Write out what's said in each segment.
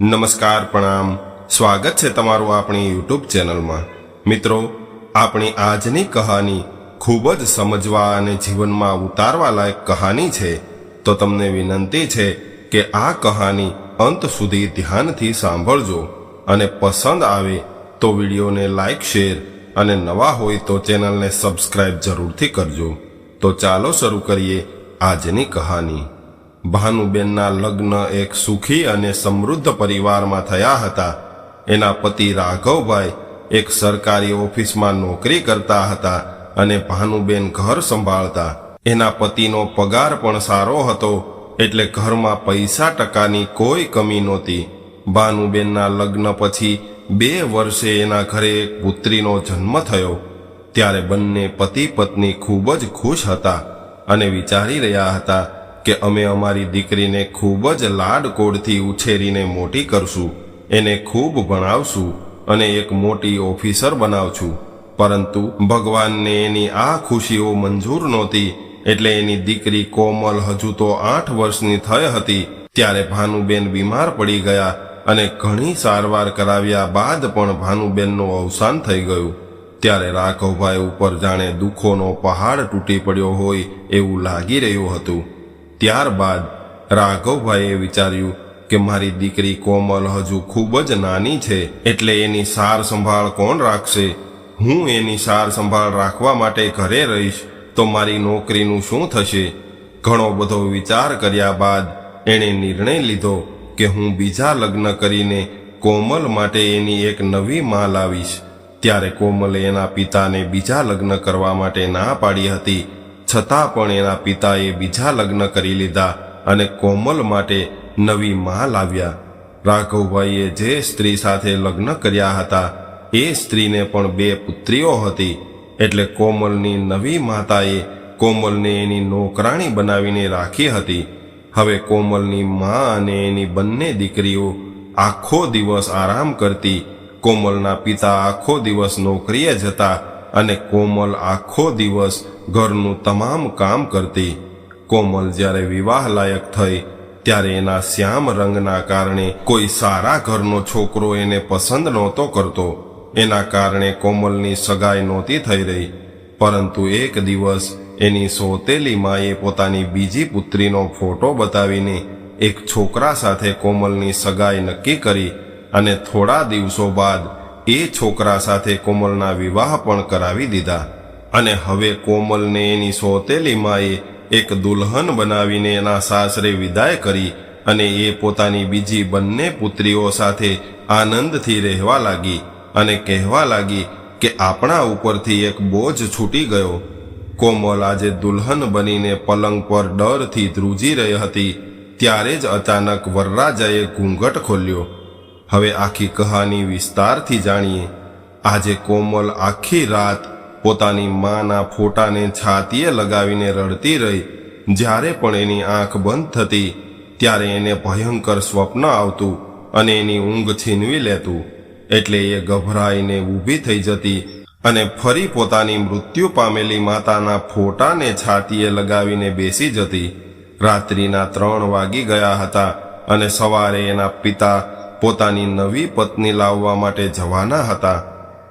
નમસ્કાર, પ્રણામ. સ્વાગત છે તમારું આપણી યુટ્યુબ ચેનલમાં. મિત્રો, આપણી આજની કહાની ખૂબ જ સમજવા અને જીવનમાં ઉતારવા લાયક કહાની છે. તો તમને વિનંતી છે કે આ કહાની અંત સુધી ધ્યાનથી સાંભળજો અને પસંદ આવે તો વિડીયોને લાઈક, શેર અને નવા હોય તો ચેનલને સબસ્ક્રાઇબ જરૂરથી કરજો. તો ચાલો શરૂ કરીએ આજની કહાની. ભાનુબેનના લગ્ન એક સુખી અને સમૃદ્ધ પરિવારમાં થયા હતા. એના પતિ રાઘવભાઈ એક સરકારી ઓફિસમાં નોકરી કરતા હતા અને ભાનુબેન ઘર સંભાળતા. એના પતિનો પગાર પણ સારો હતો, એટલે ઘરમાં પૈસા ટકાની કોઈ કમી નહોતી. ભાનુબેનના લગ્ન પછી બે વર્ષે એના ઘરે એક પુત્રીનો જન્મ થયો. ત્યારે બંને પતિ પત્ની ખૂબ જ ખુશ હતા અને વિચારી રહ્યા હતા કે અમે અમારી દીકરીને ખૂબ જ લાડકોડથી ઉછેરીને મોટી કરશું, એને ખૂબ ભણાવશું અને એક મોટી ઓફિસર બનાવશું. પરંતુ ભગવાનને એની આ ખુશીઓ મંજૂર નહોતી, એટલે એની દીકરી કોમલ હજુ તો આઠ વર્ષની થઈ હતી, ત્યારે ભાનુબેન બીમાર પડી ગયા અને ઘણી સારવાર કરાવ્યા બાદ પણ ભાનુબેનનું અવસાન થઈ ગયું. ત્યારે રાઘવભાઈ ઉપર જાણે દુઃખોનો પહાડ તૂટી પડ્યો હોય એવું લાગી રહ્યું હતું. ત્યારબાદ રાઘવભાઈએ વિચાર્યું કે મારી દીકરી કોમલ હજુ ખૂબ જ નાની છે, એટલે એની સાર સંભાળ કોણ રાખશે? હું એની સાર સંભાળ રાખવા માટે ઘરે રહીશ, તો મારી નોકરીનું શું થશે? ઘણો બધો વિચાર કર્યા બાદ એણે નિર્ણય લીધો કે હું બીજા લગ્ન કરીને કોમલ માટે એની એક નવી માં લાવીશ. ત્યારે કોમલે એના પિતાને બીજા લગ્ન કરવા માટે ના પાડી હતી. છતાં પણ એના પિતાએ બીજા લગ્ન કરી લીધા અને કોમલ માટે નવી માં લાવ્યા. રાઘવભાઈએ જે સ્ત્રી સાથે લગ્ન કર્યા હતા, એ સ્ત્રીને પણ બે પુત્રીઓ હતી. એટલે કોમલની નવી માતાએ કોમલને એની નોકરાણી બનાવીને રાખી હતી. હવે કોમલની મા અને એની બંને દીકરીઓ આખો દિવસ આરામ કરતી, કોમલના પિતા આખો દિવસ નોકરીએ જતા અને કોમલ આખો દિવસ ઘરનું તમામ કામ કરતી. કોમલ જ્યારે વિવાહ લાયક થઈ, ત્યારે એના શ્યામ રંગના કારણે કોઈ સારા ઘરનો છોકરો એને પસંદ નહોતો કરતો. એના કારણે કોમલની સગાઈ નહોતી થઈ રહી. પરંતુ એક દિવસ એની સોતેલી માએ પોતાની બીજી પુત્રીનો ફોટો બતાવીને એક છોકરા સાથે કોમલની સગાઈ નક્કી કરી અને થોડા દિવસો બાદ એ છોકરા સાથે કોમલના વિવાહ પણ કરાવી દીધા. અને હવે કોમલને એની સોતેલી માએ એક દુલ્હન બનાવીને એના સાસરે વિદાય કરી અને એ પોતાની બીજી બંને પુત્રીઓ સાથે આનંદથી રહેવા લાગી અને કહેવા લાગી કે આપણા ઉપરથી એક બોજ છૂટી ગયો. કોમલ આજે દુલ્હન બનીને પલંગ પર ડરથી ધ્રુજી રહી હતી. ત્યારે જ અચાનક વરરાજાએ ઘૂંઘટ ખોલ્યો. હવે આખી કહાની વિસ્તારથી જાણીએ. આજે કોમલ આખી રાત પોતાની માના ફોટાને છાતીએ લગાવીને રડતી રહી. જ્યારે પણ એની આંખ બંધ થતી, ત્યારે એને ભયંકર સ્વપ્ન આવતું અને એની ઊંઘ છીનવી લેતું. એટલે એ ગભરાઈને ઊભી થઈ જતી અને ફરી પોતાની મૃત્યુ પામેલી માતાના ફોટાને છાતીએ લગાવીને બેસી જતી. રાત્રિના ત્રણ વાગી ગયા હતા અને સવારે એના પિતા પોતાની નવી પત્ની લાવવા માટે જવાના હતા.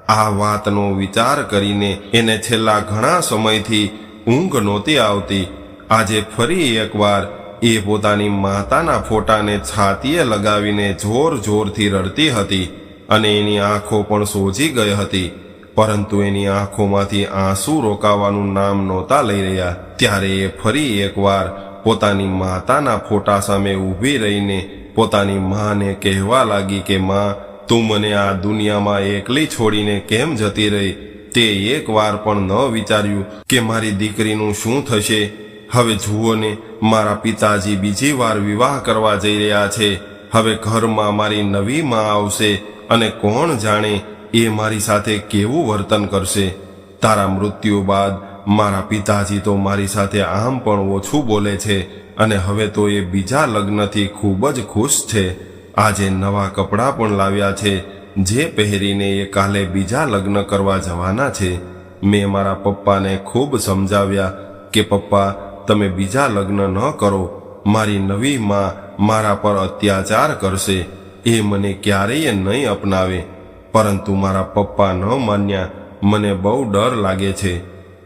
આ વાતનો વિચાર કરીને એને છેલ્લા ઘણા સમયથી ઊંઘ નહોતી આવતી. આજે ફરી એકવાર એ પોતાની માતાના ફોટાને છાતીએ લગાવીને જોર જોરથી રડતી હતી અને એની આંખો પણ સોજી ગઈ હતી. પરંતુ એની આંખોમાંથી આંસુ રોકાવાનું નામ નહોતા લઈ રહ્યા. ત્યારે એ ફરી એકવાર પોતાની માતાના ફોટા સામે ઊભી રહીને પોતાની માને કહેવા લાગી કે, માં, તું મને આ દુનિયામાં એકલી છોડીને કેમ જતી રહી? તે એક વાર પણ ન વિચાર્યું કે મારી દીકરીનું શું થશે. હવે જુઓ ને, મારા પિતાજી બીજી વાર વિવાહ કરવા જઈ રહ્યા છે. હવે ઘરમાં મારી નવી માં આવશે અને કોણ જાણે એ મારી સાથે કેવું વર્તન કરશે. તારા મૃત્યુ બાદ મારા પિતાજી તો મારી સાથે આમ પણ ઓછું બોલે છે. અને હવે તો એ બીજા લગ્નથી ખૂબ જ ખુશ છે. આજે નવા કપડાં પણ લાવ્યા છે. જે પહેરીને એ કાલે બીજા લગ્ન કરવા જવાના છે. મેં મારા પપ્પાને ખૂબ સમજાવ્યા કે, પપ્પા, તમે બીજા લગ્ન ન કરો. મારી નવી માં મારા પર અત્યાચાર કરશે. એ મને ક્યારેય નહીં અપનાવે. પરંતુ મારા પપ્પા ન માન્યા. મને બહુ ડર લાગે છે.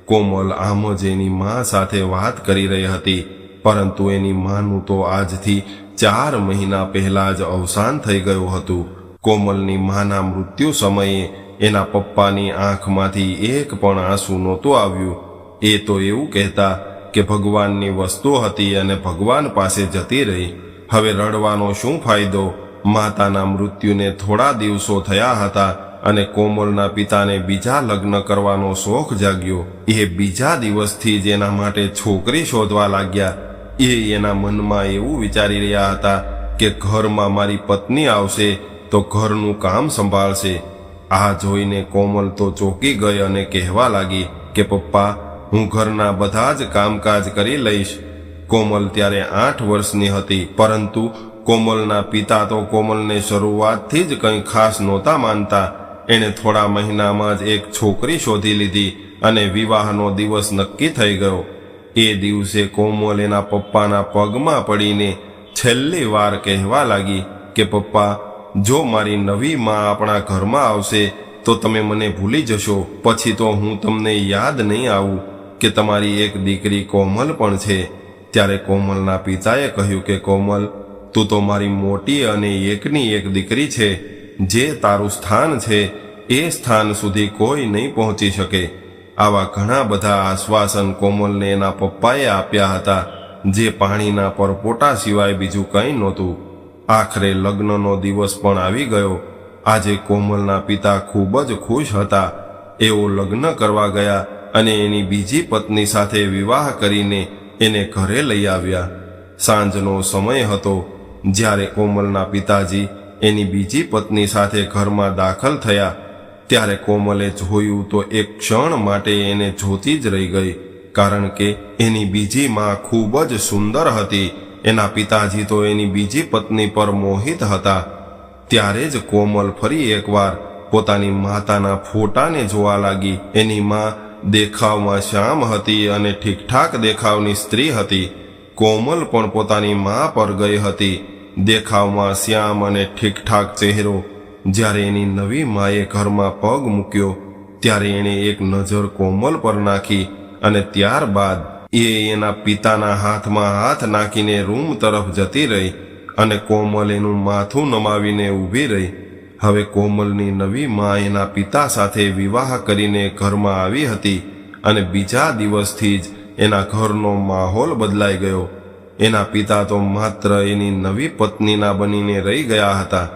કોમલ આમ જ એની મા સાથે વાત કરી રહી હતી. પરંતુ એની માનું તો આજથી ચાર મહિના પહેલા જ અવસાન થઈ ગયું હતું. કોમલની માના મૃત્યુ સમયે એના પપ્પાની આંખમાંથી એક પણ આંસુ નહોતું આવ્યું. એ તો એવું કહેતા કે ભગવાનની વસ્તુ હતી અને ભગવાન પાસે જતી રહી. હવે રડવાનો શું ફાયદો? માતાના મૃત્યુને થોડા દિવસો થયા હતા અને કોમલના પિતાને બીજા લગ્ન કરવાનો શોખ જાગ્યો. એ બીજા દિવસથી જ એના માટે છોકરી શોધવા લાગ્યા. એ એના મનમાં એવું વિચારી રહ્યા હતા કે ઘરમાં મારી પત્ની આવશે તો ઘરનું કામ સંભાળશે. આ જોઈને કોમલ તો ચોંકી ગઈ અને કહેવા લાગી કે, પપ્પા, હું ઘરના બધા જ કામકાજ કરી લઈશ. કોમલ ત્યારે આઠ વર્ષની હતી, પરંતુ કોમલના પિતા તો કોમલને શરૂઆતથી જ કંઈ ખાસ નહોતા માનતા. એણે થોડા મહિનામાં જ એક છોકરી શોધી લીધી અને વિવાહનો દિવસ નક્કી થઈ ગયો. એ દિવસે કોમલ એના પપ્પાના પગમાં પડીને છેલ્લી વાર કહેવા લાગી કે, પપ્પા, જો મારી નવી માં આપણા ઘરમાં આવશે, તો તમે મને ભૂલી જશો. પછી તો હું તમને યાદ નહીં આવું કે તમારી એક દીકરી કોમલ પણ છે. ત્યારે કોમલના પિતાએ કહ્યું કે, કોમલ, તું તો મારી મોટી અને એકની એક દીકરી છે. જે તારું સ્થાન છે, એ સ્થાન સુધી કોઈ નહીં પહોંચી શકે. આવા ઘણા બધા આશ્વાસન કોમલને એના પપ્પાએ આપ્યા હતા, જે પાણીના પરપોટા સિવાય બીજું કંઈ નહોતું. આખરે લગ્નનો દિવસ પણ આવી ગયો. આજે કોમલના પિતા ખૂબ જ ખુશ હતા. એઓ લગ્ન કરવા ગયા અને એની બીજી પત્ની સાથે વિવાહ કરીને એને ઘરે લઈ આવ્યા. સાંજનો સમય હતો, જ્યારે કોમલના પિતાજી એની બીજી પત્ની સાથે ઘરમાં દાખલ થયા. ત્યારે કોમલે જોયું તો એક ક્ષણ માટે એને જોતી જ રહી ગઈ, કારણ કે એની બીજી માં ખૂબ જ સુંદર હતી. એના પિતાજી તો એની બીજી પત્ની પર મોહિત હતા. ત્યારે જ કોમલ ફરી એકવાર પોતાની માતાના ફોટાને જોવા લાગી. એની માં દેખાવમાં શ્યામ હતી અને ઠીકઠાક દેખાવની સ્ત્રી હતી. કોમલ પણ પોતાની માં પર ગઈ હતી. દેખાવમાં શ્યામ અને ઠીકઠાક ચહેરો જ્યારે એની નવી માએ ઘરમાં પગ મૂક્યો, ત્યારે એણે એક નજર કોમલ પર નાખી અને ત્યારબાદ એ એના પિતાના હાથમાં હાથ નાખીને રૂમ તરફ જતી રહી અને કોમલ એનું માથું નમાવીને ઊભી રહી. હવે કોમલની નવી મા એના પિતા સાથે વિવાહ કરીને ઘરમાં આવી હતી અને બીજા દિવસથી જ એના ઘરનો માહોલ બદલાઈ ગયો. એના પિતા તો માત્ર એની નવી પત્નીના બનીને રહી ગયા હતા.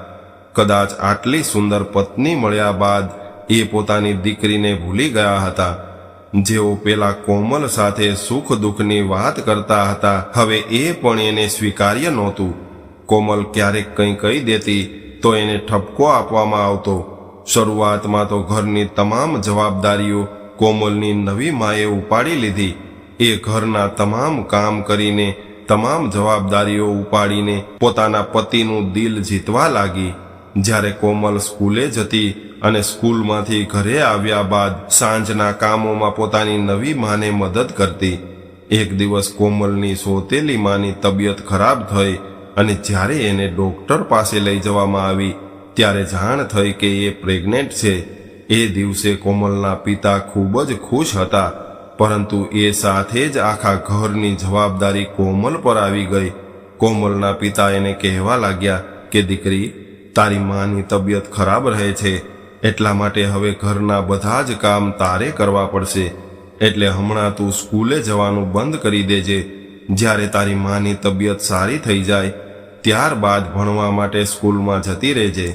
કદાચ આટલી સુંદર પત્ની મળ્યા બાદ એ પોતાની દીકરીને ભૂલી ગયા હતા. જેઓ પેલા કોમલ સાથે સુખ દુઃખની વાત કરતા હતા, હવે એ પણ એને સ્વીકાર્ય નહોતું. કોમલ ક્યારેક કંઈ કહી દેતી, તો એને ઠપકો આપવામાં આવતો. શરૂઆતમાં તો ઘરની તમામ જવાબદારીઓ કોમલની નવી માએ ઉપાડી લીધી. એ ઘરના તમામ કામ કરીને, તમામ જવાબદારીઓ ઉપાડીને પોતાના પતિનું દિલ જીતવા લાગી. જ્યારે કોમલ સ્કૂલે જતી અને સ્કૂલમાંથી ઘરે આવ્યા બાદ સાંજના કામોમાં પોતાની નવી માને મદદ કરતી. એક દિવસ કોમલની સોતેલી માની તબિયત ખરાબ થઈ અને જ્યારે એને ડોક્ટર પાસે લઈ જવામાં આવી, ત્યારે જાણ થઈ કે એ પ્રેગ્નેન્ટ છે. એ દિવસે કોમલના પિતા ખૂબ જ ખુશ હતા, પરંતુ એ સાથે જ આખા ઘરની જવાબદારી કોમલ પર આવી ગઈ. કોમલના પિતા એને કહેવા લાગ્યા કે, દીકરી તારી માની તબિયત ખરાબ રહે છે, એટલા માટે હવે ઘરના બધા જ કામ તારે કરવા પડશે. એટલે હમણાં તું સ્કૂલે જવાનું બંધ કરી દેજે. જ્યારે તારી માની તબિયત સારી થઈ જાય, ત્યારબાદ ભણવા માટે સ્કૂલમાં જતી રહેજે.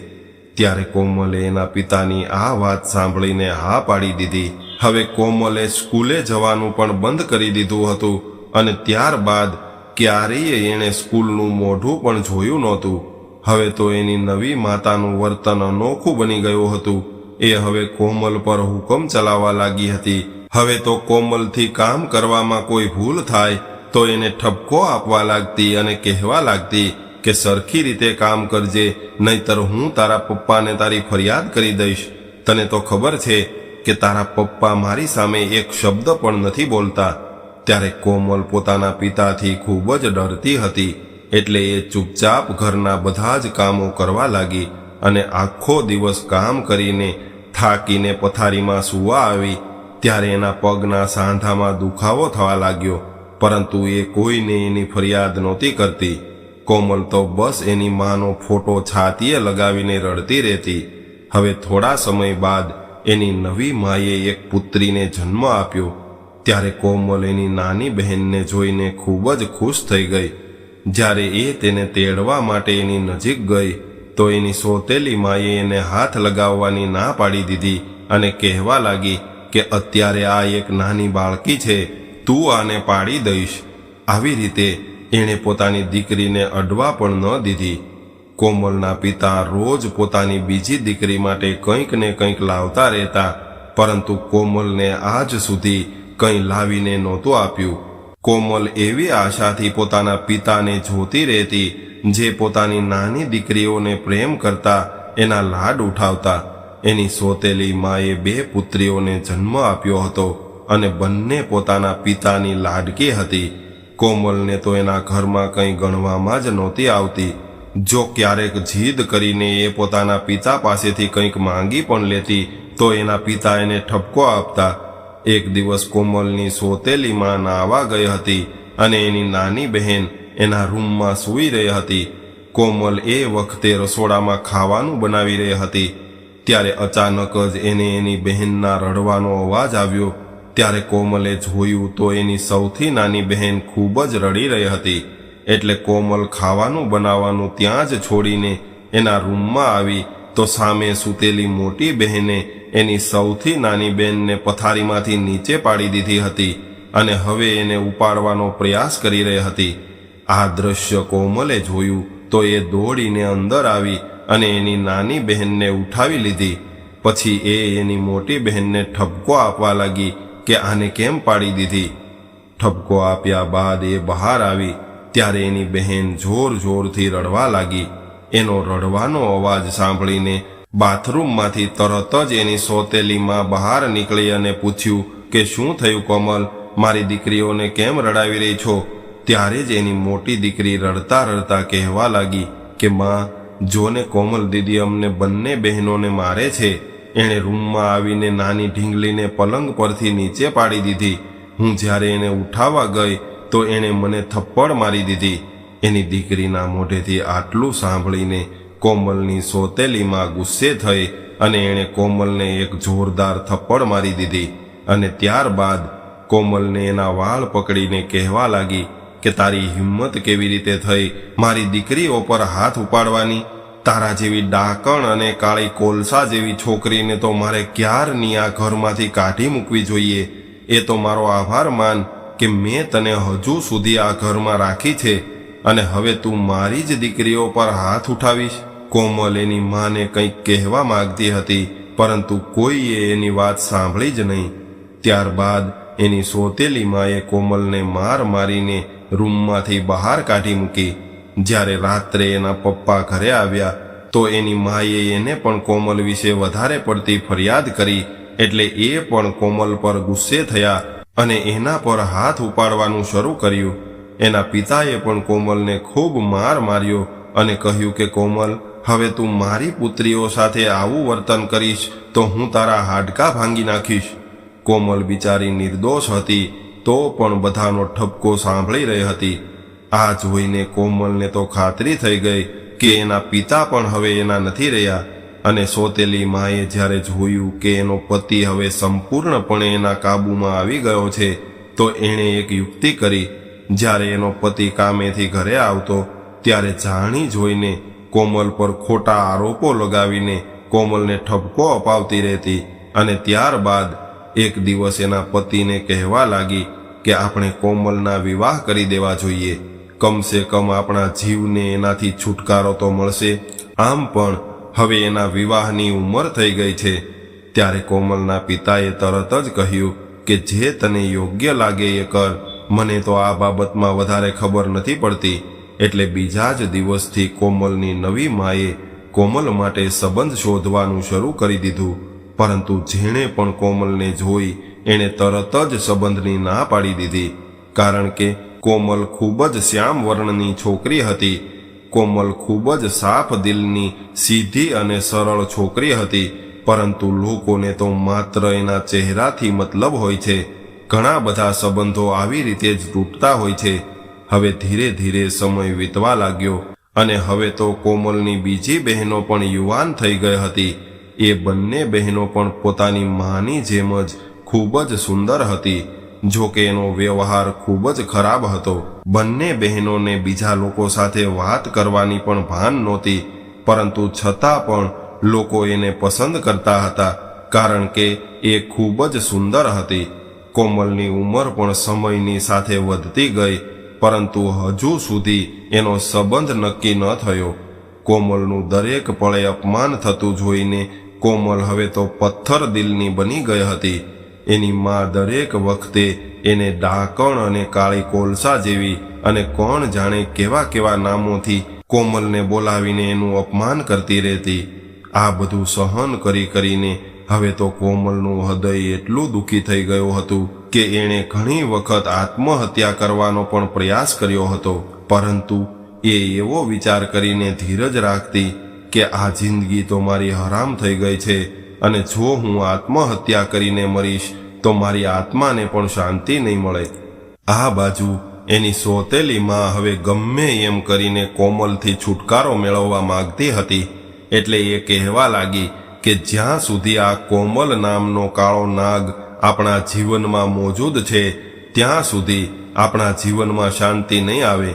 ત્યારે કોમલે એના પિતાની આ વાત સાંભળીને હા પાડી દીધી. હવે કોમલે સ્કૂલે જવાનું પણ બંધ કરી દીધું હતું અને ત્યારબાદ ક્યારેય એણે સ્કૂલનું મોઢું પણ જોયું નહોતું. હવે તો એની નવી માતાનું વર્તન અનોખું બની ગયું હતું. એ હવે કોમલ પર હુકમ ચલાવવા લાગી હતી. હવે તો કોમલથી કામ કરવામાં કોઈ ભૂલ થાય, તો એને ઠપકો આપવા લાગતી અને કહેવા લાગતી કે સરખી રીતે કામ કરજે, નહીતર હું તારા પપ્પાને તારી ફરિયાદ કરી દઈશ. તને તો ખબર છે કે તારા પપ્પા મારી સામે એક શબ્દ પણ નથી બોલતા. ત્યારે કોમલ પોતાના પિતાથી ખૂબ જ ડરતી હતી. એટલે એ ચૂપચાપ ઘરના બધા જ કામો કરવા લાગી અને આખો દિવસ કામ કરીને થાકીને પથારીમાં સુવા આવી, ત્યારે એના પગના સાંધામાં દુખાવો થવા લાગ્યો, પરંતુ એ કોઈને એની ફરિયાદ નહોતી કરતી. કોમલ તો બસ એની માનો ફોટો છાતીએ લગાવીને રડતી રહેતી. હવે થોડા સમય બાદ એની નવી માએ એક પુત્રીને જન્મ આપ્યો, ત્યારે કોમલ એની નાની બહેનને જોઈને ખૂબ જ ખુશ થઈ ગઈ. જ્યારે એ તેને તેડવા માટે એની નજીક ગઈ, તો એની સોતેલી માએ એને હાથ લગાવવાની ના પાડી દીધી અને કહેવા લાગી કે અત્યારે આ એક નાની બાળકી છે, તું આને પાડી દઈશ. આવી રીતે એણે પોતાની દીકરીને અડવા પણ ન દીધી. કોમલના પિતા રોજ પોતાની બીજી દીકરી માટે કંઈક ને કંઈક લાવતા રહેતા, પરંતુ કોમલને આજ સુધી કંઈ લાવીને નહોતું આપ્યું. કોમલ એવી આશાથી પોતાના પિતાને જોતી રહેતી, જે પોતાની નાની દીકરીઓને પ્રેમ કરતા, એના લાડ ઉઠાવતા. એની સોતેલી માએ બે પુત્રીઓને જન્મ આપ્યો હતો અને બંને પોતાના પિતાની લાડકી હતી. કોમલને તો એના ઘરમાં કંઈ ગણવામાં જ નહોતી આવતી. જો ક્યારેક જીદ કરીને એ પોતાના પિતા પાસેથી કંઈક માંગી પણ લેતી, તો એના પિતા એને ઠપકો આપતા એક દિવસ કોમલની સોતેલી માં નાવા ગઈ હતી અને એની નાની બહેન એના રૂમમાં સૂઈ રહી હતી. કોમલ એ વખતે રસોડામાં ખાવાનું બનાવી રહી હતી. ત્યારે અચાનક જ એને એની બહેનના રડવાનો અવાજ આવ્યો. ત્યારે કોમલે જોયું તો એની સૌથી નાની બહેન ખૂબ જ રડી રહી હતી. એટલે કોમલ ખાવાનું બનાવવાનું ત્યાં જ છોડીને એના રૂમમાં આવી તો સામે સૂતેલી મોટી બહેને એની સૌથી નાની બહેનને પથારીમાંથી નીચે પાડી દીધી હતી અને હવે એને ઉપાડવાનો પ્રયાસ કરી રહી હતી. આ દ્રશ્ય કોમલે જોયું તો એ દોડીને અંદર આવી અને એની નાની બહેનને ઉઠાવી લીધી. પછી એ એની મોટી બહેનને ઠપકો આપવા લાગી કે આને કેમ પાડી દીધી? ઠપકો આપ્યા બાદ એ બહાર આવી ત્યારે એની બહેન જોર જોરથી રડવા લાગી. એનો રડવાનો અવાજ સાંભળીને બાથરૂમમાંથી તરત જ એની સોતેલી માં બહાર નીકળી અને પૂછ્યું કે શું થયું કોમલ? મારી દીકરીઓને કેમ રડાવી રહી છો? ત્યારે જ એની મોટી દીકરી રડતા રડતા કહેવા લાગી કે, માં જોને કોમલ દીદી અમને બંને બહેનોને મારે છે, એણે રૂમમાં આવીને નાની ઢીંગલીને પલંગ પરથી નીચે પાડી દીધી. હું જ્યારે એને ઉઠાવવા ગઈ, તો એણે મને થપ્પડ મારી દીધી. એની દીકરીના મોઢેથી આટલું સાંભળીને કોમલની સોતેલીમાં ગુસ્સે થઈ અને એણે કોમલને એક જોરદાર થપ્પડ મારી દીધી અને ત્યારબાદ કોમલને એના વાળ પકડીને કહેવા લાગી કે તારી હિંમત કેવી રીતે થઈ? મારી દીકરીઓ પર હાથ ઉપાડવાની, તારા જેવી ડાકણ અને કાળી કોલસા જેવી છોકરીને તો મારે ક્યારની આ ઘરમાંથી કાઢી મૂકવી જોઈએ? એ તો મારો આભાર માન કે મેં તને હજુ સુધી આ ઘરમાં રાખી છે અને હવે તું મારી જ દીકરીઓ પર હાથ ઉઠાવીશ. કોમલ એની માને કંઈક કહેવા માગતી હતી, પરંતુ કોઈએ એની વાત સાંભળી જ નહીં. ત્યારબાદ એની સોતેલી માએ કોમલને માર મારીને રૂમમાંથી બહાર કાઢી મૂકી. જ્યારે રાત્રે એના પપ્પા ઘરે આવ્યા, તો એની માએ એને પણ કોમલ વિશે વધારે પડતી ફરિયાદ કરી, એટલે એ પણ કોમલ પર ગુસ્સે થયા અને એના પર હાથ ઉપાડવાનું શરૂ કર્યું. એના પિતાએ પણ કોમલને ખૂબ માર માર્યો અને કહ્યું કે કોમલ હવે તું મારી પુત્રીઓ સાથે આવું વર્તન કરીશ, તો હું તારા હાડકાં ભાંગી નાખીશ. કોમલ બિચારી નિર્દોષ હતી, તો પણ બધાનો ઠપકો સાંભળી રહી હતી. આ જોઈને કોમલને તો ખાતરી થઈ ગઈ કે એના પિતા પણ હવે એના નથી રહ્યા, અને સોતેલી માએ જ્યારે જોયું કે એનો પતિ હવે સંપૂર્ણપણે એના કાબૂમાં આવી ગયો છે, તો એણે એક યુક્તિ કરી. જ્યારે એનો પતિ કામેથી ઘરે આવતો, ત્યારે જાણી જોઈને કોમલ પર ખોટા આરોપો લગાવીને કોમલને ઠપકો અપાવતી રહેતી અને ત્યારબાદ એક દિવસ એના પતિને કહેવા લાગી કે આપણે કોમલના વિવાહ કરી દેવા જોઈએ. કમસે કમ આપણા જીવને એનાથી છુટકારો તો મળશે. આમ પણ હવે એના વિવાહની ઉંમર થઈ ગઈ છે. ત્યારે કોમલના પિતાએ તરત જ કહ્યું કે જે તને યોગ્ય લાગે એ કર. મને તો આ બાબતમાં વધારે ખબર નથી પડતી. એટલે બીજા જ દિવસથી કોમલની નવી માએ કોમલ માટે સંબંધ શોધવાનું શરૂ કરી દીધું. પરંતુ જેણે પણ કોમલને જોઈ, એણે તરત જ સંબંધની ના પાડી દીધી. કારણ કે કોમલ ખૂબ જ શ્યામ વર્ણની છોકરી હતી. કોમલ ખૂબ જ સાફ દિલની, સીધી અને સરળ છોકરી હતી. પરંતુ લોકોને તો માત્ર એના ચહેરાથી મતલબ હોય છે. ઘણા બધા સંબંધો આવી રીતે જ તૂટતા હોય છે. હવે ધીરે ધીરે સમય વીતવા લાગ્યો અને હવે તો કોમલની બીજી બહેનો પણ યુવાન થઈ ગઈ હતી. એ બંને બહેનો પણ પોતાની માની જેમ જ ખૂબ જ સુંદર હતી. જો કે એનો વ્યવહાર ખૂબ જ ખરાબ હતો. બંને બહેનોને બીજા લોકો સાથે વાત કરવાની પણ ભાન નહોતી. પરંતુ છતાં પણ લોકો એને પસંદ કરતા હતા, કારણ કે એ ખૂબ જ સુંદર હતી. કોમલની ઉંમર પણ સમયની સાથે વધતી ગઈ. પરંતુ હજુ સુધી એનો સંબંધ નક્કી ન થયો. કોમલનું દરેક પળે અપમાન થતું જોઈને કોમલ હવે તો પથ્થર દિલની બની ગઈ હતી. એની માં દરેક વખતે એને ડાકણ અને કાળી કોલસા જેવી અને કોણ જાણે કેવા કેવા નામોથી કોમલને બોલાવીને એનું અપમાન કરતી રહેતી. આ બધું સહન કરી કરીને હવે તો કોમલનું હૃદય એટલું દુઃખી થઈ ગયું હતું કે એણે ઘણી વખત આત્મહત્યા કરવાનો પણ પ્રયાસ કર્યો હતો. પરંતુ એ એવો વિચાર કરીને ધીરજ રાખતી કે આ જિંદગી તો મારી હરામ થઈ ગઈ છે અને જો હું આત્મહત્યા કરીને મરીશ, તો મારી આત્માને પણ શાંતિ નહીં મળે. આ બાજુ એની સોતેલી માં હવે ગમે એમ કરીને કોમલથી છુટકારો મેળવવા માંગતી હતી, એટલે એ કહેવા લાગી કે જ્યાં સુધી આ કોમલ નામનો કાળો નાગ આપણા જીવનમાં મોજૂદ છે, ત્યાં સુધી આપણા જીવનમાં શાંતિ નહીં આવે.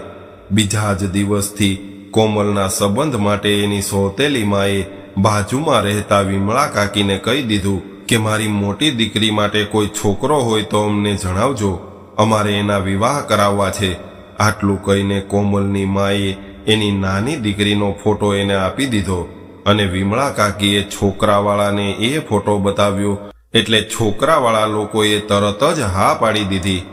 બીજા જ દિવસથી કોમલના સંબંધ માટે એની સોતેલી માએ બાજુમાં રહેતા વિમળા કાકીને કહી દીધું કે મારી મોટી દીકરી માટે કોઈ છોકરો હોય તો અમને જણાવજો, અમારે એના વિવાહ કરાવવા છે. આટલું કહીને કોમલની માએ એની નાની દીકરીનો ફોટો એને આપી દીધો. અને વિમળા કાકીએ છોકરાવાળાને એ ફોટો બતાવ્યો એટલે છોકરાવાળા લોકોએ તરત જ હા પાડી દીધી.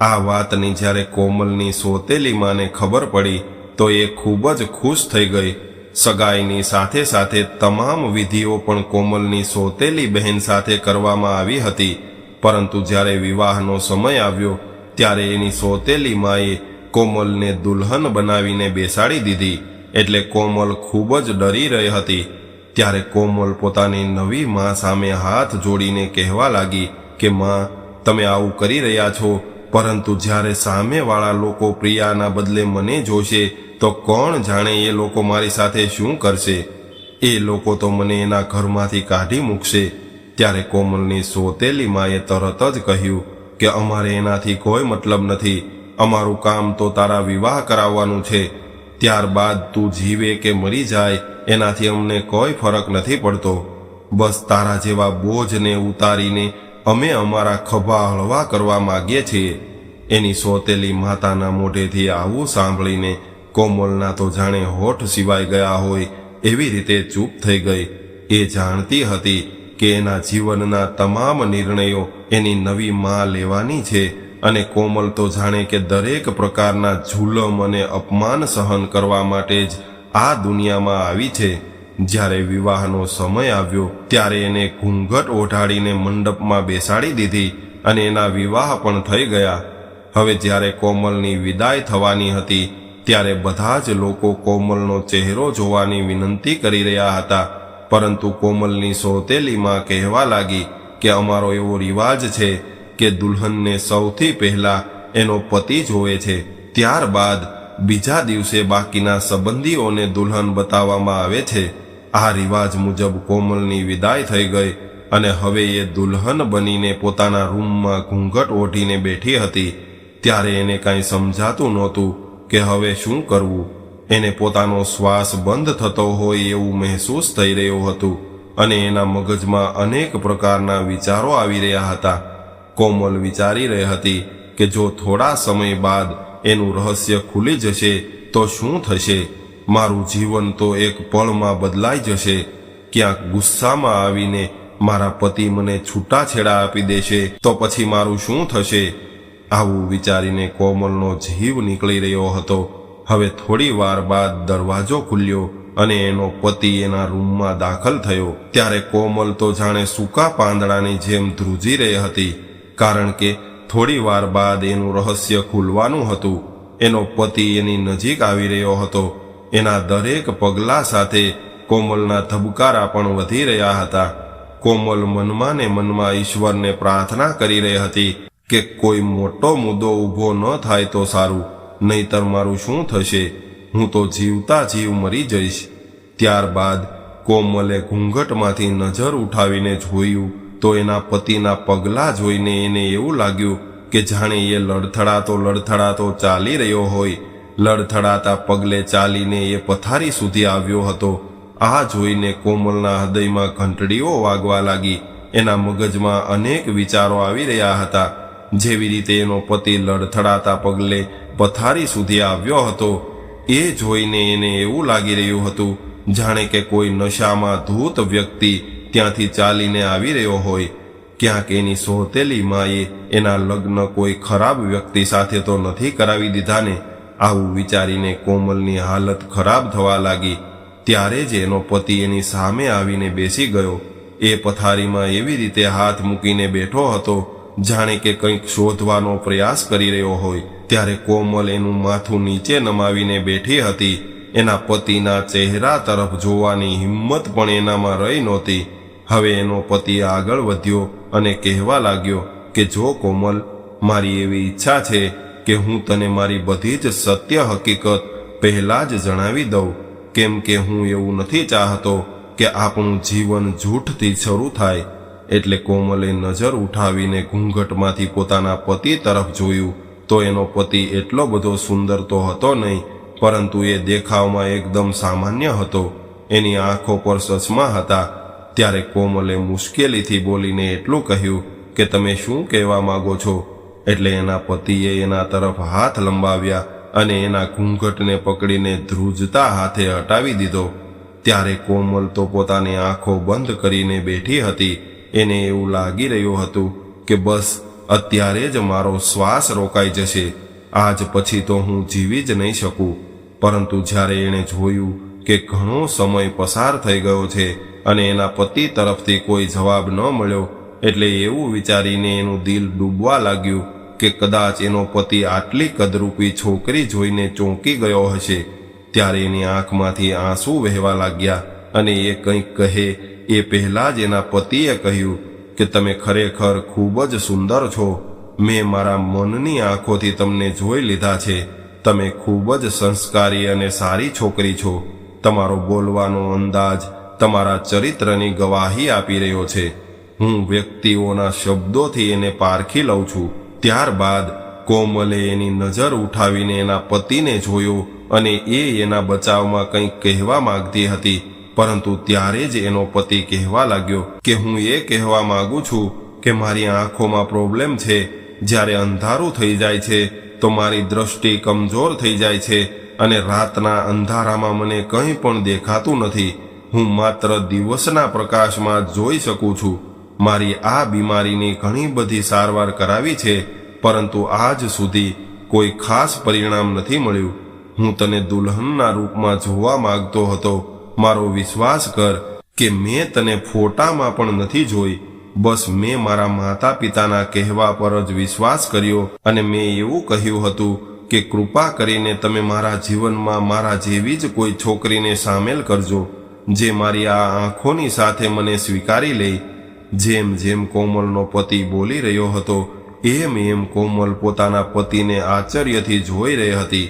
આ વાતની જ્યારે કોમલની સોતેલી માને ખબર પડી, તો એ ખૂબ જ ખુશ થઈ ગઈ. સગાઈની સાથે સાથે તમામ વિધિઓ પણ કોમલની સોતેલી બહેન સાથે કરવામાં આવી હતી. પરંતુ જ્યારે વિવાહનો સમય આવ્યો, ત્યારે એની સોતેલી માએ કોમલને દુલ્હન બનાવીને બેસાડી દીધી. એટલે કોમલ ખૂબ જ ડરી રહી હતી. ત્યારે કોમલ પોતાની નવી માં સામે હાથ જોડીને કહેવા લાગી કે, માં, તમે આવું કરી રહ્યા છો, પરંતુ જ્યારે સામેવાળા લોકો પ્રિયાના બદલે મને જોશે, તો કોણ જાણે એ લોકો મારી સાથે શું કરશે? એ લોકો તો મને એના ઘરમાંથી કાઢી મૂકશે. ત્યારે કોમલની સોતેલી માએ તરત જ કહ્યું કે, અમારે એનાથી કોઈ મતલબ નથી. અમારું કામ તો તારા વિવાહ કરાવવાનું છે. ત્યારબાદ તું જીવે કે મરી જાય, એનાથી અમને કોઈ ફરક નથી પડતો. બસ તારા જેવા બોજને ઉતારીને અમે અમારા ખભા હળવા કરવા માગીએ છીએ. એની સોતેલી માતાના મોઢેથી આવું સાંભળીને કોમલના તો જાણે હોઠ સિવાય ગયા હોય, એવી રીતે ચૂપ થઈ ગઈ. એ જાણતી હતી કે એના જીવનના તમામ નિર્ણયો એની નવી માં લેવાની છે. અને કોમલ તો જાણે કે દરેક પ્રકારના જુલમ અને અપમાન સહન કરવા માટે જ આ દુનિયામાં આવી છે. જ્યારે વિવાહનો સમય આવ્યો, ત્યારે એને ઘૂંઘટ ઓઢાડીને મંડપમાં બેસાડી દીધી અને એના વિવાહ પણ થઈ ગયા. હવે જ્યારે કોમલની વિદાય થવાની હતી, ત્યારે બધા જ લોકો કોમલનો ચહેરો જોવાની વિનંતી કરી રહ્યા હતા. પરંતુ કોમલની સોતેલીમાં કહેવા લાગી કે અમારો એવો રિવાજ છે કે દુલ્હનને સૌથી પહેલા એનો પતિ જોવે છે. ત્યારબાદ બીજા દિવસે બાકીના સંબંધીઓને દુલ્હન બતાવવામાં આવે છે. આ રિવાજ મુજબ કોમલની વિદાય થઈ ગઈ અને હવે એ દુલ્હન બનીને પોતાના રૂમમાં ઘૂંઘટ ઓઢીને બેઠી હતી. ત્યારે એને કાંઈ સમજાતું નહોતું કે હવે શું કરવું. એને પોતાનો શ્વાસ બંધ થતો હોય એવું મહેસૂસ થઈ રહ્યું હતું અને એના મગજમાં અનેક પ્રકારના વિચારો આવી રહ્યા હતા. કોમલ વિચારી રહી હતી કે જો થોડા સમય બાદ એનું રહસ્ય ખુલી જશે, તો શું થશે? મારું જીવન તો એક પળમાં બદલાઈ જશે. ક્યાંક ગુસ્સામાં આવીને મારા પતિ મને છૂટાછેડા આપી દેશે, તો પછી મારું શું થશે? આવું વિચારીને કોમલનો જીવ નીકળી રહ્યો હતો. હવે થોડી વાર બાદ દરવાજો ખુલ્યો અને એનો પતિ એના રૂમમાં દાખલ થયો. ત્યારે કોમલ તો જાણે સૂકા પાંદડાની જેમ ધ્રુજી રહી હતી. કારણ કે થોડી વાર બાદ એનું રહસ્ય ખુલવાનું હતું. એનો પતિ એની નજીક આવી રહ્યો હતો. એના દરેક પગલા સાથે કોમલના ધબકારા પણ વધી રહ્યા હતા. કોમલ મનમાં ને મનમાં ઈશ્વરને પ્રાર્થના કરી રહી હતી કે કોઈ મોટો મુદ્દો ઊભો ન થાય તો સારું. નહીતર મારું શું થશે? હું તો જીવતા જીવ મરી જઈશ. ત્યારબાદ કોમલે ઘૂંઘટમાંથી નજર ઉઠાવીને જોયું તો એના પતિના પગલાં જોઈને એને એવું લાગ્યું કે જાણે એ લડથડાતો લડથડાતો ચાલી રહ્યો હોય. લડથડાતા પગલે ચાલીને એ પથારી સુધી આવ્યો હતો. આ જોઈને કોમલના હૃદયમાં ઘંટડીઓ વાગવા લાગી. એના મગજમાં અનેક વિચારો આવી રહ્યા હતા. જેવી રીતે એનો પતિ લડથડાતા પગલે પથારી સુધી આવ્યો હતો, એ જોઈને એને એવું લાગી રહ્યું હતું, જાણે કે કોઈ નશામાં ધૂત વ્યક્તિ ત્યાંથી ચાલીને આવી રહ્યો હોય. ક્યાંક એની સોતેલી માએ એના લગ્ન કોઈ ખરાબ વ્યક્તિ સાથે તો નથી કરાવી દીધા ને આવું વિચારીને કોમલની હાલત ખરાબ થવા લાગી. ત્યારે જ એનો પતિ એની સામે આવીને બેસી ગયો. એ પથારીમાં એવી રીતે હાથ મૂકીને બેઠો હતો, જાણે કે કંઈક શોધવાનો પ્રયાસ કરી રહ્યો હોય. ત્યારે કોમલ એનું માથું નીચે નમાવીને બેઠી હતી. એના પતિના ચહેરા તરફ જોવાની હિંમત પણ એનામાં રહી નહોતી. હવે એનો પતિ આગળ વધ્યો અને કહેવા લાગ્યો કે, જો કોમલ, મારી એવી ઈચ્છા છે કે હું તને મારી બધી જ સત્ય હકીકત પહેલા જ જણાવી દઉં, કેમ કે હું એવું નથી ચાહતો કે આપણું જીવન જૂઠથી શરૂ થાય. એટલે કોમલે નજર ઉઠાવીને ઘૂંઘટમાંથી પોતાના પતિ તરફ જોયું. તો એનો પતિ એટલો બધો સુંદર તો હતો નહીં, પરંતુ એ દેખાવમાં એકદમ સામાન્ય હતો. એની આંખો પર ચશ્મા હતા ત્યારે કોમલે મુશ્કેલીથી બોલીને એટલું કહ્યું કે તમે શું કહેવા માંગો છો? એટલે એના પતિએ એના તરફ હાથ લંબાવ્યા અને એના ઘૂંઘટને પકડીને ધ્રુજતા હાથે હટાવી દીધો. ત્યારે કોમલ તો પોતાની આંખો બંધ કરીને બેઠી હતી. એને એવું લાગી રહ્યું હતું કે બસ, અત્યારે જ મારો શ્વાસ રોકાઈ જશે. આજ પછી તો હું જીવી જ નહીં શકું. પરંતુ જ્યારે એણે જોયું કે ઘણો સમય પસાર થઈ ગયો છે અને એના પતિ તરફથી કોઈ જવાબ ન મળ્યો, એટલે એવું વિચારીને એનું દિલ ડૂબવા લાગ્યું કે કદાચ એનો પતિ આટલી કદરૂપી છોકરી જોઈને ચોંકી ગયો હશે. ત્યારે એની આંખમાંથી આંસુ વહેવા લાગ્યા અને એ કંઈક કહે. એ પહેલાં જ એના પતિએ કહ્યું કે તમે ખરેખર ખૂબ જ સુંદર છો. મેં મારા મનની આંખોથી તમને જોઈ લીધા છે. તમે ખૂબ જ સંસ્કારી અને સારી છોકરી છો. તમારો બોલવાનો અંદાજ તમારા ચરિત્રની ગવાહી આપી રહ્યો છે. હું વ્યક્તિઓના શબ્દોથી એને પારખી લઉં છું. ત્યારબાદ કોમલે એની નજર ઉઠાવીને એના પતિને જોયો અને એ એના બચાવમાં કંઈક કહેવા માંગતી હતી. પરંતુ ત્યારે જ એનો પતિ કહેવા લાગ્યો કે હું એ કહેવા માંગુ છું કે મારી આંખોમાં પ્રોબ્લેમ છે. જ્યારે અંધારું થઈ જાય છે, તો મારી દ્રષ્ટિ કમજોર થઈ જાય છે અને રાતના અંધારામાં મને કંઈ પણ દેખાતું નથી. હું માત્ર દિવસના પ્રકાશમાં જોઈ શકું છું. મારી આ બીમારીની ઘણી બધી સારવાર કરાવી છે, પરંતુ આજ સુધી કોઈ ખાસ પરિણામ નથી મળ્યું. હું તને દુલ્હનના રૂપમાં જોવા માંગતો હતો. મારો વિશ્વાસ કર કે મેં તને ફોટામાં પણ નથી જોઈ. બસ મેં મારા માતા પિતાના કહેવા પર જ વિશ્વાસ કર્યો અને મેં એવું કહ્યું હતું કે કૃપા કરીને તમે મારા જીવનમાં મારા જેવી જ કોઈ છોકરીને સામેલ કરજો. જે મારી આ આંખોની સાથે મને સ્વીકારી લઈ જેમ જેમ કોમલનો પતિ બોલી રહ્યો હતો, એમ એમ કોમલ પોતાના પતિને આશ્ચર્યથી જોઈ રહી હતી.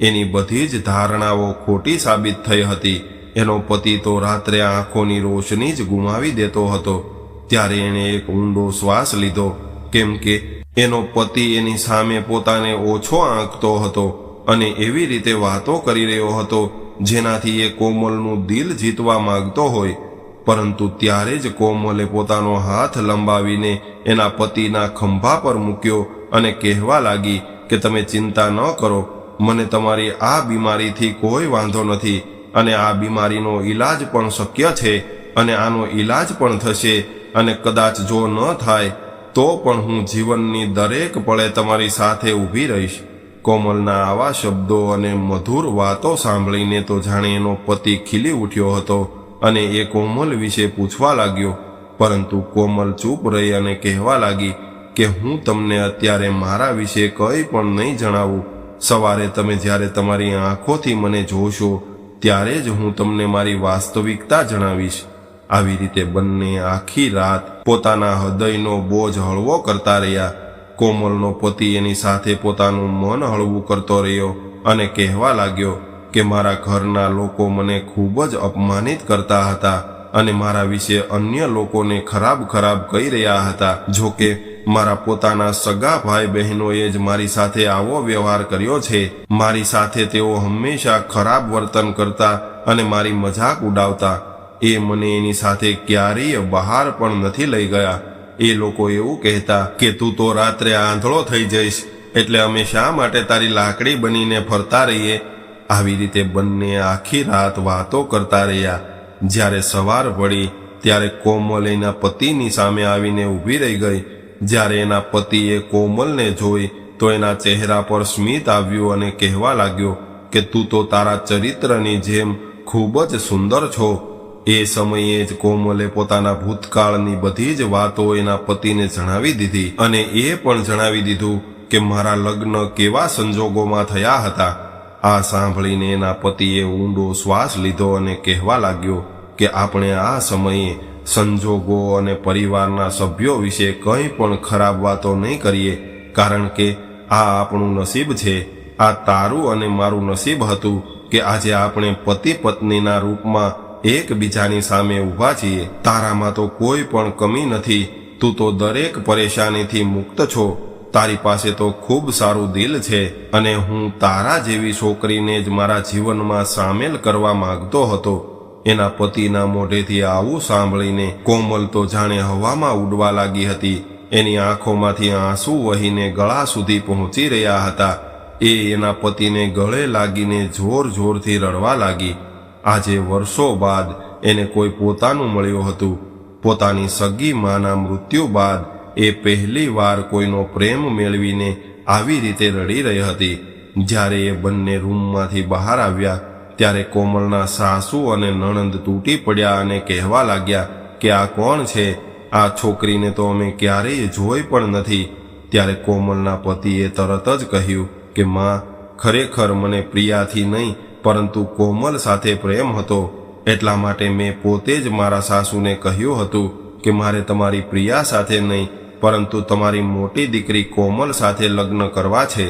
એની બધી જ ધારણાઓ ખોટી સાબિત થઈ હતી. એનો પતિ તો રાત્રે આંખોની રોશની જ ગુમાવી દેતો હતો. ત્યારે એણે એક ઊંડો શ્વાસ લીધો, કેમ કે એનો પતિ એની સામે પોતાને ઓછો આંકતો હતો અને એવી રીતે વાતો કરી રહ્યો હતો જેનાથી એ કોમલનું દિલ જીતવા માંગતો હોય, પરંતુ ત્યારે જ કોમલે પોતાનો હાથ લંબાવીને એના પતિના ખંભા પર મૂક્યો અને કહેવા લાગી કે તમે ચિંતા ન કરો, મને તમારી આ બીમારીથી કોઈ વાંધો નથી અને આ બીમારીનો ઈલાજ પણ શક્ય છે અને આનો ઈલાજ પણ થશે અને કદાચ જો ન થાય, તો પણ હું જીવનની દરેક પળે તમારી સાથે ઊભી રહીશ. કોમલના આવા શબ્દો અને મધુર વાતો સાંભળીને તો જાણે એનો પતિ ખીલી ઉઠ્યો હતો અને એ કોમલ વિશે પૂછવા લાગ્યો. પરંતુ કોમલ ચૂપ રહી અને કહેવા લાગી કે હું તમને અત્યારે મારા વિશે કંઈ પણ નહીં જણાવું. સવારે તમે જ્યારે તમારી આંખોથી મને જોશો, ત્યારે જ હું તમને મારી વાસ્તવિકતા જણાવીશ. આવી રીતે બંને આખી રાત પોતાના હૃદયનો બોજ હળવો કરતા રહ્યા. કોમલનો પતિ એની સાથે પોતાનું મન હળવું કરતો રહ્યો અને કહેવા લાગ્યો કે મારા ઘરના લોકો મને ખૂબ જ અપમાનિત કરતા હતા અને મારા વિશે અન્ય લોકોને ખરાબ ખરાબ કહી રહ્યા હતા. જોકે મારા પોતાના સગા ભાઈ બહેનોએ જ મારી સાથે આવો વ્યવહાર કર્યો છે. મારી સાથે તેઓ હંમેશા ખરાબ વર્તન કરતા અને મારી મજાક ઉડાવતા. એ મને એની સાથે ક્યારેય બહાર પણ નથી લઈ ગયા. એ લોકો એવું કહેતા કે તું તો રાત્રે આંધળો થઈ જઈશ, એટલે અમે શા માટે તારી લાકડી બનીને ફરતા રહીએ? આવી રીતે બંને આખી રાત વાતો કરતા રહ્યા. જ્યારે સવાર પડી ત્યારે કોમલ એના પતિની સામે આવીને ઊભી રહી ગઈ. જ્યારે એના પતિએ કોમલને જોઈ, તો એના ચહેરા પર સ્મિત આવ્યું અને કહેવા લાગ્યો કે તું તો તારા ચરિત્રની જેમ ખૂબ જ સુંદર છો. એ સમયે જ કોમલે પોતાના ભૂતકાળની બધી જ વાતો એના પતિને જણાવી દીધી અને એ પણ જણાવી દીધું કે મારા લગ્ન કેવા સંજોગોમાં થયા હતા. આ સાંભળીને એના પતિએ ઊંડો શ્વાસ લીધો અને કહેવા લાગ્યો કે આપણે આ સમયે સંજોગો અને પરિવારના સભ્યો વિશે કંઈ પણ ખરાબ વાતો નહીં કરીએ, કારણ કે આ આપણું નસીબ છે. આ તારું અને મારું નસીબ હતું કે આજે આપણે પતિ પત્નીના રૂપમાં એકબીજાની સામે ઊભા છીએ. તારામાં તો કોઈ પણ કમી નથી. તું તો દરેક પરેશાનીથી મુક્ત છો. તારી પાસે તો ખૂબ સારું દિલ છે અને હું તારા જેવી છોકરીને જ મારા જીવનમાં સામેલ કરવા માંગતો હતો. એના પતિના મોઢેથી આવું સાંભળીને કોમલ તો જાણે હવામાં ઉડવા લાગી હતી. એની આંખોમાંથી આંસુ વહીને ગળા સુધી પહોંચી રહ્યા હતા. એ એના પતિને ગળે લાગીને જોર જોરથી રડવા લાગી. આજે વર્ષો બાદ એને કોઈ પોતાનું મળ્યું હતું. પોતાની સગી માના મૃત્યુ બાદ એ પહેલી વાર કોઈનો પ્રેમ મેળવીને આવી રીતે રડી રહી હતી. જ્યારે એ બંને રૂમમાંથી બહાર આવ્યા, ત્યારે કોમલના સાસુ અને નણંદ તૂટી પડ્યા અને કહેવા લાગ્યા કે આ કોણ છે? આ છોકરીને તો અમે ક્યારેય જોઈ પણ નથી. ત્યારે કોમલના પતિએ તરત જ કહ્યું કે, માં, ખરેખર મને પ્રિયાથી નહીં પરંતુ કોમલ સાથે પ્રેમ હતો. એટલા માટે મેં પોતે જ મારા સાસુને કહ્યું હતું કે મારે તમારી પ્રિયા સાથે નહીં, પરંતુ તમારી મોટી દીકરી કોમલ સાથે લગ્ન કરવા છે.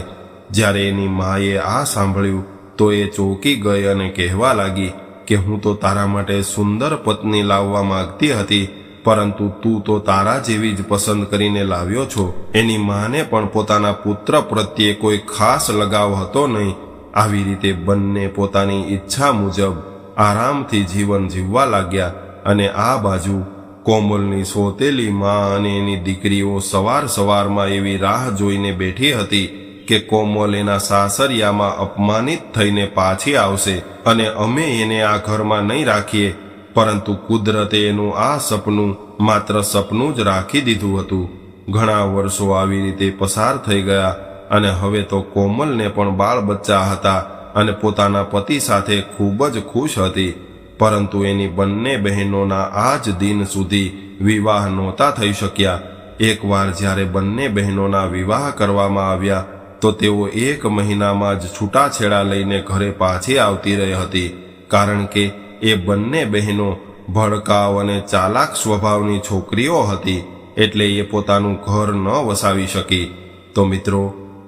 જ્યારે એની માએ આ સાંભળ્યું, તો એ ચોંકી ગઈ અને કહેવા લાગી કે હું તો તારા માટે સુંદર પત્ની લાવવા માંગતી હતી, પરંતુ તું તો તારા જેવી જ પસંદ કરીને લાવ્યો છો. એની માને પણ પોતાના પુત્ર પ્રત્યે કોઈ ખાસ લગાવ હતો નહીં. આવી રીતે બંને પોતાની ઈચ્છા મુજબ આરામથી જીવન જીવવા લાગ્યા અને આ બાજુ કોમલની સોતેલી માં અને એની દીકરીઓ સવાર સવારમાં એવી રાહ જોઈને બેઠી હતી કે કોમલ એના સાસરિયામાં અપમાનિત થઈને પાછી આવશે અને અમે એને આ ઘરમાં નહીં રાખીએ, પરંતુ કુદરતે એનું આ સપનું માત્ર સપનું જ રાખી દીધું હતું. ઘણા વર્ષો આવી રીતે પસાર થઈ ગયા અને હવે તો કોમલને પણ બાળ બચ્ચા હતા અને પોતાના પતિ સાથે ખૂબ જ ખુશ હતી. પરંતુ એની બંને બહેનોના આ જ દિન સુધી વિવાહ નહોતા થઈ શક્યા. એકવાર જ્યારે બંને બહેનોના વિવાહ કરવામાં આવ્યા, તો તેઓ એક મહિનામાં જ છૂટાછેડા લઈને ઘરે પાછી આવતી રહી હતી. કારણ કે એ બંને બહેનો ભડકાવ અને ચાલાક સ્વભાવની છોકરીઓ હતી, એટલે એ પોતાનું ઘર ન વસાવી શકી. તો મિત્રો